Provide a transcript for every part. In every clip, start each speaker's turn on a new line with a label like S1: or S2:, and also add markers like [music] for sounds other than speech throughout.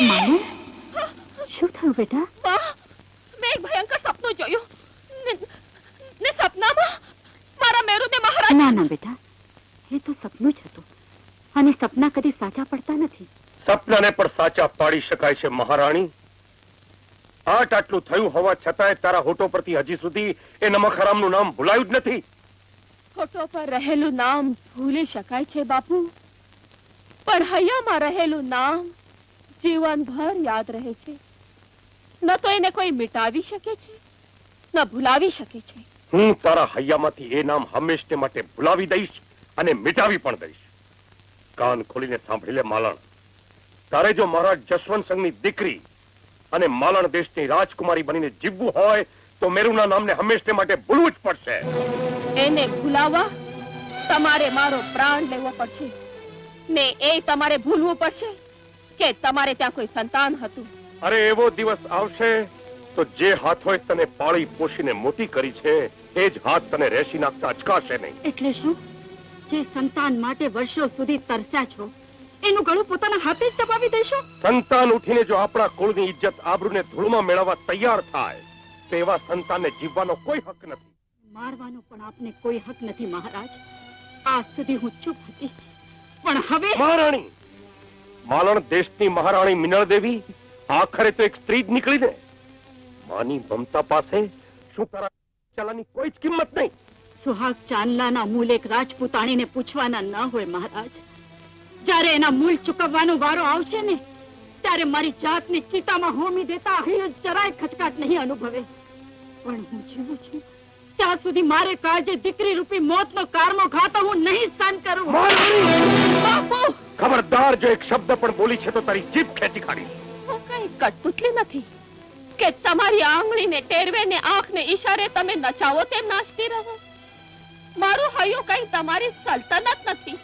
S1: માનુ શું થયું બેટા?
S2: માં એક ભયંકર સપનું જોયું. ને સપનામાં મારા મેરુદે મહારાજ
S1: ના ના બેટા. એ તો સપનું જ હતું. અને સપના કદી સાચા પડતા નથી.
S3: સપનાને પણ સાચા પાડી શકાય છે મહારાણી. આટ આટલું થયું હોવા છતાંય તારા હોટો પરથી હજી સુધી એ નમક હરામનું નામ ભૂલાયું જ નથી.
S2: ફોટો પર રહેલું નામ ભૂલી શકાય છે બાપુ. પણ હૈયામાં રહેલું નામ જીવનભર યાદ રહે છે. ન તો એને કોઈ મિટાવી શકે છે ન ભૂલાવી શકે છે.
S3: હું તારા હૈયામાંથી એ નામ હંમેશને માટે ભૂલાવી દઈશ અને મિટાવી પણ દઈશ. કાન ખોલીને સાંભળી લે માલણ. તારે જો મહારાજ જસવંત સંઘની દીકરી અને માલણ દેશની રાજકુમારી બનીને જીવવું હોય તો મેરુના નામને હંમેશને માટે ભૂલવું જ પડશે.
S2: એને ભૂલાવવા તમારે મારો પ્રાણ લેવો પડશે. ને એ તમારે ભૂલવું પડશે. કે તમારે ત્યાં કોઈ સંતાન હતું?
S3: અરે એવો દિવસ આવશે તો જે હાથોએ તને પાળી પોષીને મોટી કરી છે એ જ હાથ તને રેસી નાખતા અચકાશે નહીં.
S1: એટલે શું? જે સંતાન માટે વર્ષો સુધી તરસ્યા છો એનું ગળું પોતાના હાથે જ દબાવી દેશો?
S3: સંતાન ઉઠીને જો આપણા કુળની ઇજ્જત આબરૂને ધૂળમાં મેળવવા તૈયાર થાય તો એવા સંતાનને જીવવાનો કોઈ હક નથી.
S1: મારવાનો પણ આપને કોઈ હક નથી મહારાજ. આજ સુધી હું ચૂપ હતી. પણ હવે
S3: મહારાણી! માલણ દેશની મહારાણી મિનળ દેવી આખરે તો એક સ્ત્રી જ નીકળી ને માની મમતા પાસે શું તારા ચલાની કોઈ જ કિંમત નહીં.
S1: સુહાગ ચાંદલાના મૂલ એક રાજપૂતાણીને પૂછવાના ન હોય મહારાજ. જ્યારે એના મૂલ ચૂકવવાનો વારો આવશે ને ત્યારે મારી જાતની ચિતામાં હોમી દેતા અહીં જરાય ખચકાટ નહીં અનુભવે. પણ હું જીવું છું. ત્યાં સુધી મારે કાળજે દીકરી રૂપી મોતનો કારમો ખાતો હું નહીં સહન કરું.
S3: ખબરદાર જો એક શબ્દ પણ બોલી છે તો તારી જીભ ખેંચી કાઢીશ
S2: હું કઈ કટપુતલી નથી કે તમારી આંગળીને ટેરવે ને આંખને ઈશારે તમે નચાવો તેમ નાચતી રહો. મારું હૈયું કઈ તમારી સલ્તનત નથી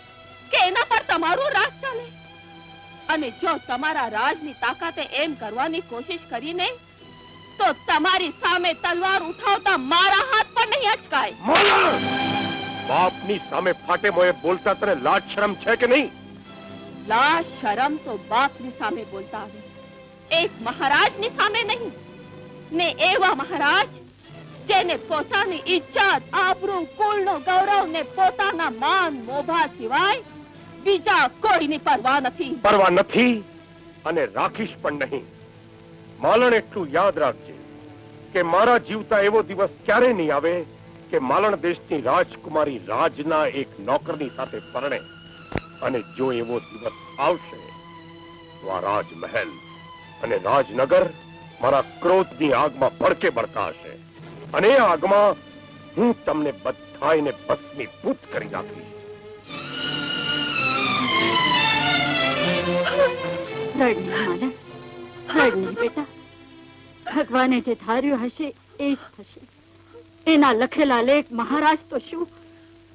S2: કે એના પર તમારું રાજ ચાલે. અને જો તમારા રાજની તાકાતે એમ કરવાની કોશિશ કરીને તો તમારી સામે તલવાર ઉઠાવતા મારા હાથ પર નહીં અચકાય.
S3: બાપની સામે ફાટે મોએ બોલતા તને લાજ શરમ છે કે નહીં?
S2: લાજ શરમ તો બાપની સામે બોલતા આવે. એક મહારાજની સામે નહીં ને એવા મહારાજ જેને પોતાની ઇજ્જત આબરૂ કુળનો ગૌરવ ને પોતાના માન મોભા સિવાય બીજા કોઈની પરવા નથી.
S3: પરવા નથી અને રાખીશ પણ નહીં. માલણ એટલું યાદ રાખજે કે મારા જીવતા એવો દિવસ ક્યારે નહીં આવે કે માલણ દેશની રાજકુમારી રાજના એક નોકરની સાથે પરણે અને જો એવો દિવસ આવશે તો આ રાજમહેલ અને રાજનગર મારા ક્રોધની આગમાં ભડકે ભડકા હશે. અને આગમાં હું તમને બધાને ભસ્મીભૂત કરી નાખીશ.
S1: ભગવાને જે ધાર્યું હશે, એ જ થશે. એના લખેલા લેખ મહારાજ તો શું?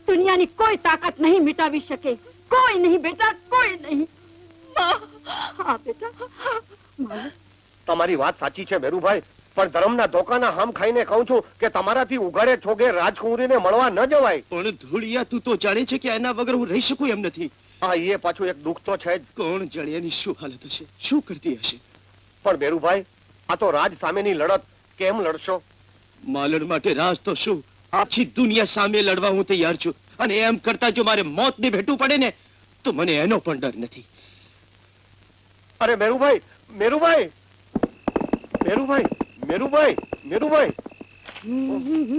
S1: દુનિયાની કોઈ તાકાત નહીં મિટાવી શકે. કોઈ નહીં બેટા કોઈ નહીં. હા બેટા.
S3: તમારી વાત સાચી છે મેરુભાઈ પણ ધર્મના ધોકાના હામ ખાઈને કહું છું કે તમારાથી ઉઘાડે છોગે રાજકુંવરીને મળવા ન જવાય.
S4: પણ ધૂળિયા તું તો જાણે છે કે એના વગર હું રહી શકું એમ નથી.
S3: હા એ પાછું એક દુઃખ તો છે જ.
S4: કોણ જાણે એની શું હાલત હશે? શું કરતી હશે?
S3: પણ બેરુભાઈ આ તો રાજ સામેની લડત. કેમ લડશો?
S4: માલણ માટે રાજ તો શું? આખી દુનિયા સામે લડવા હું તૈયાર છું. અને એમ કરતા જો મારે મોતને ભેટવું પડે ને તો મને એનો પણ ડર નથી.
S3: અરે મેરુભાઈ મેરુભાઈ! મેરુભાઈ મેરુભાઈ મેરુભાઈ!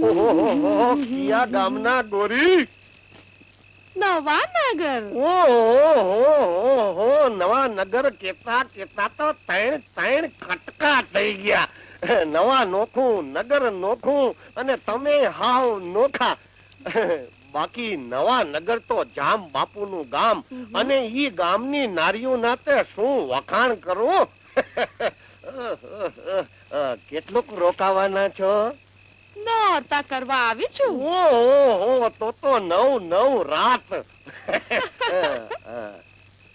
S3: ઓહોહોહો, કિયા ગામના ગોરી!
S2: નવા નગર
S3: ઓહોહોહો, નવા નગર કેતા કેતા તો ત્રણ ત્રણ ખટકા થઈ ગયા. [laughs] નવા નોખું નગર નોખું અને તમે હાવ નોખા. [laughs] બાકી નવા નગર તો જામ બાપુનું ગામ. અને ઈ ગામની નારીઓ નાતે શું વખાણ કરું? [laughs] કેટલુંક રોકાવાના છો?
S2: નોરતા કરવા આવી છું.
S3: ઓહો તો તો નવ નવ રાત.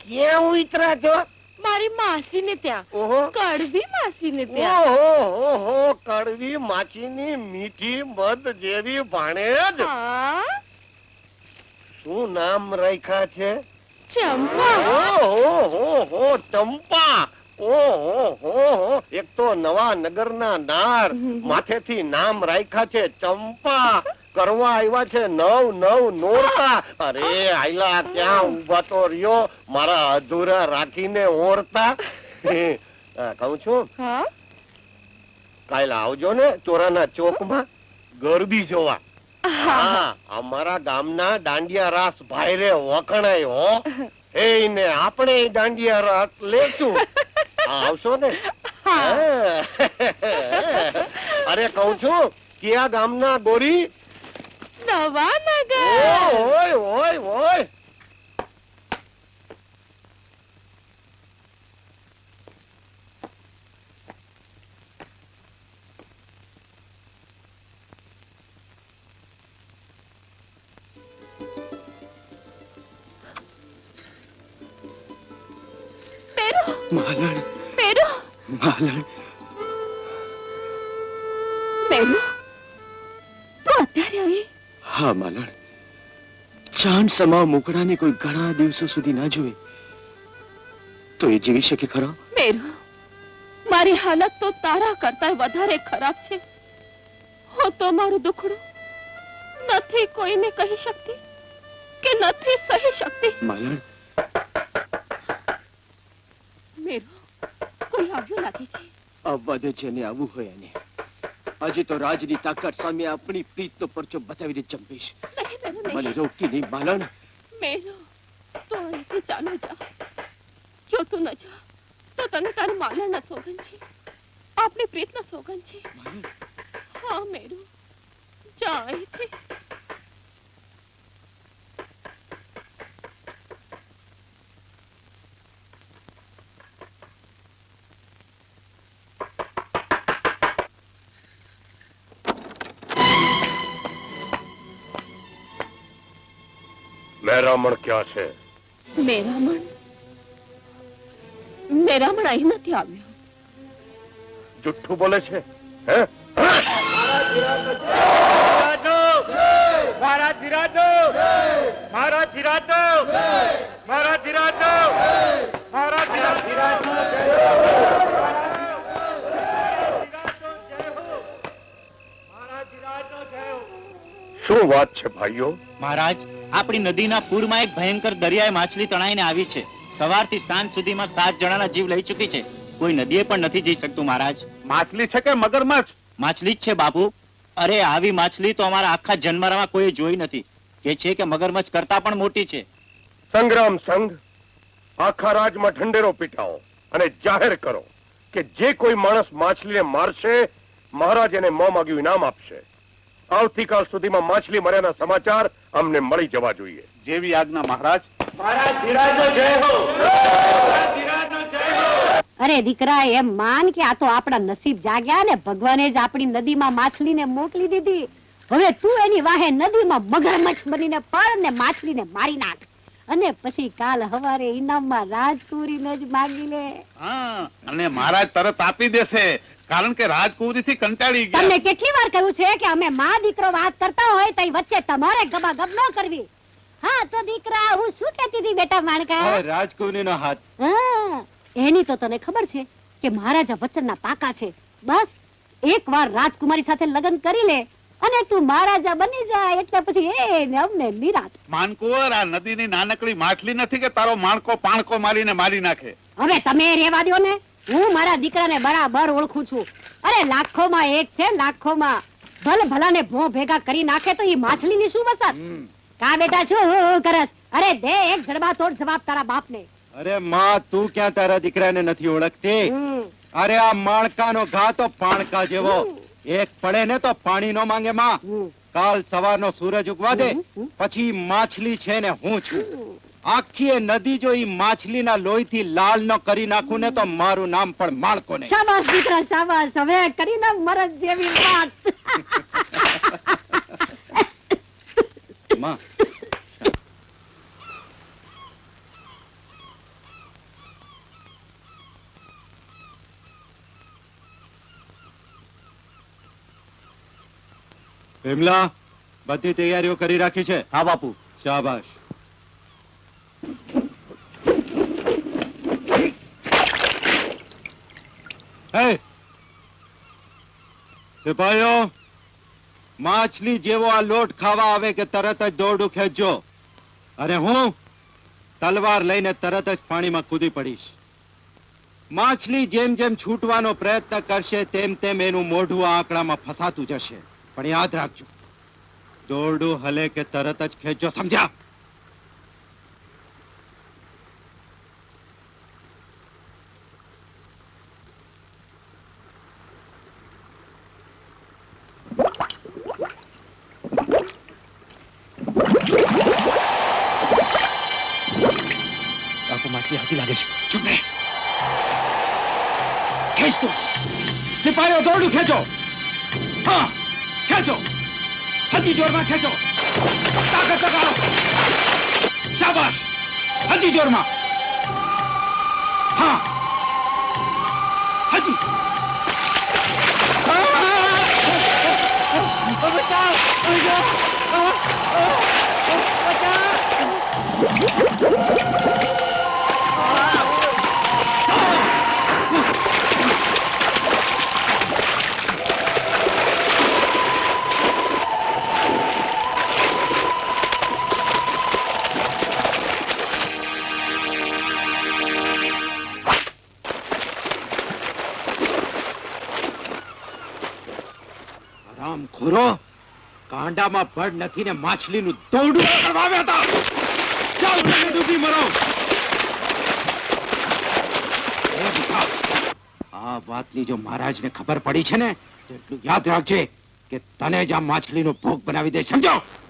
S3: કેવું ઈતરા છો?
S2: મારી માસી ને ત્યાં.
S3: ઓહો.
S2: કડવી માસી ને ત્યાં.
S3: ઓહો ઓહો કડવી માછીની મીઠી મધ જેવી ભાણેજ શું નામ રાખ્યા છે?
S2: ચંપા.
S3: ઓહો હો ચંપા. ઓહો એક તો નવા નગરના નાર. માથેથી નામ રાખ્યા છે ચંપા. કરવા આવ્યા છે. નવ નવ નોરતા. અરે આયલા ત્યાં ઊભા તો રહ્યો. મારા અધૂરા રાખીને ઓરતા. કહું છું.
S2: હા?
S3: આવજો ને ચોરાના ચોકમાં. ગરબી જોવા. હા. અમારા ગામના દાંડિયા રાસ ભાઈરે વખણાય હો. એને આપણે દાંડિયા રાસ લેશું. આવશો ને? અરે કહું છું કયા ગામના ગોરી
S2: નવાનગર
S3: ઓય ઓય ઓય
S2: પેરો
S4: માલણ
S2: પેરો
S4: માલણ
S2: પેરો તું અત્યારે આવી
S4: હા માલણ. ચાંદ સમા મુકડાને કોઈ ઘણા દિવસો સુધી ના જોઈ. તો એ જીવી શકે ખરા?
S2: મેરુ મારી હાલત તો તારા કરતા વધારે ખરાબ છે. હું તો મારું દુખડું નથી કોઈને કહી શકતી કે નથી સહી શકતી.
S4: માલણ.
S2: મેરુ કોઈ આવ્યું લાગે છે
S4: આવવા દે જેને આવવું હોય એને. આજે તો રાજની તાકાત સામે આપણી પ્રીતનો પરચો બતાવીને ચંપીશ મને રોકી નહીં માલણ
S2: મેરુ તું અહીંથી ચાલો જા. જો તું ન જા તો તને તારા માલણના સોગન છે. આપણી પ્રીતના સોગન છે. હા મેરુ જા અહીંથી.
S3: મહેરામણ ક્યાં છે?
S2: મેરામણ? મેરામણ અહીં નથી આવ્યો.
S3: જુઠ્ઠું બોલે છે? હે?
S5: મારા ધીરાજો મારા ધીરાજો મારા ધીરાજો મારા ધીરાજો
S3: શું વાત છે ભાઈઓ?
S5: મહારાજ આપણી નદીના પૂરમાં એક ભયંકર દરિયાએ માછલી તણાઈને આવી છે. સવારથી સાંજ સુધીમાં સાત જણાના જીવ લઈ ચૂકી છે. કોઈ નદીએ પણ નથી જઈ શકતું મહારાજ.
S3: માછલી છે કે મગરમચ્છ?
S5: માછલી જ છે બાપુ. અરે આવી માછલી તો અમારા આખા જન્મરામાં કોઈ જોઈ નથી. કે છે કે મગરમચ્છ કરતા પણ મોટી છે.
S3: સંગ્રામ સંઘ આખા રાજમાં ઢંઢેરો પીટાવો અને જાહેર કરો કે જે કોઈ માણસ માછલીને મારશે મહારાજ એને મોં માગ્યું ઇનામ આપશે. આવતીકાલ સુધીમાં માછલી મર્યાના સમાચાર અમને મળી જવા જોઈએ.
S5: જેવી આજ્ઞા મહારાજ.
S6: અરે દીકરા એમ માન કે આ તો આપણા નસીબ જાગ્યા ને ભગવાને જ આપણી નદીમાં માછલીને મોકલી દીધી. હવે તું એની વાહે નદીમાં મગરમચ્છ બનીને પડ ને માછલીને મારી નાખ. અને પછી કાલ હવારે ઇનામમાં રાજકુરીને જ માગી લે.
S7: હા અને મહારાજ તરત આપી દેશે. કારણ કે રાજકુમારી થી કંટાળી
S6: તમને કેટલી વાર કહ્યું છે કે અમે માં દીકરો વાત કરતા હોય તઈ વચ્ચે તમારે ગબાગબ ન કરવી. હા તો દીકરા હું શું કહેતી હતી બેટા માણકા?
S4: રાજકુંવરીનો હાથ.
S6: એની તો તને ખબર છે કે મહારાજા વચનના પાકા છે. બસ એકવાર રાજકુમારી સાથે લગ્ન કરી લે અને તું મહારાજા બની જાય એટલે પછી એને અમને નિરાત
S7: માનકુવર આ નદીની નાનકડી માછલી નથી કે તારો માણકો પાણકો મારીને મારી નાખે.
S6: હવે તમે રેવા દો ને હું મારા દીકરાને બરાબર ઓળખું છું. અરે લાખોમાં એક છે લાખોમાં. ભલ ભલાને ભો ભેગા કરી નાખે તો એ માછલીની શું વસત? કા બેટા શું કરસ? અરે દે એક જડબા તોડ જવાબ તારા બાપને.
S4: અરે માં તું ક્યાં તારા દીકરાને નથી ઓળખતી? અરે આ માણકાનો ઘા તો પાણકા જેવો. એક પડે ને તો પાણી નો માંગે માં. કાલ સવારનો સૂરજ ઉગવા દે. પછી માછલી છે ને હું છું. આખી એ નદી જો ઈ માછલીના લોહીથી લાલ ન કરી નાખું ને તો મારું નામ પણ માળકો નહીં.
S6: શાબાશ દીકરા શાબાશ. હવે કરીને મરદ જેવી વાત.
S4: માં. વિમલા બધી તૈયારીઓ કરી રાખી છે?
S5: હા બાપુ.
S4: શાબાશ. હે. સિપાહીઓ માછલી જેવો આ લોટ ખાવા આવે કે તરત જ દોરડું ખેંચજો. અને હું તલવાર લઈને તરત જ પાણીમાં કૂદી પડીશ. માછલી જેમ જેમ છૂટવાનો પ્રયત્ન કરશે, તેમ તેમ એનું મોઢું આંકડામાં ફસાતું જશે. પણ યાદ રાખજો, દોરડું હલે કે તરત જ ખેંચજો, સમજ્યા? 开走！你把药刀都开走！啊，开走！他弟兄们开走！大哥大哥，下吧！他弟兄们，啊！啊！我不行，不行，啊！આરામ ખોરો કાંડામાં ભડ નથી ને માછલીનું દોરડું કરવાવ્યા હતા. જાઓ ડૂબી મરો. આ વાતની જો મહારાજને ખબર પડી છે ને એટલું યાદ રાખજે કે તને જ આ માછલીનો ભોગ બનાવી દે. સમજો?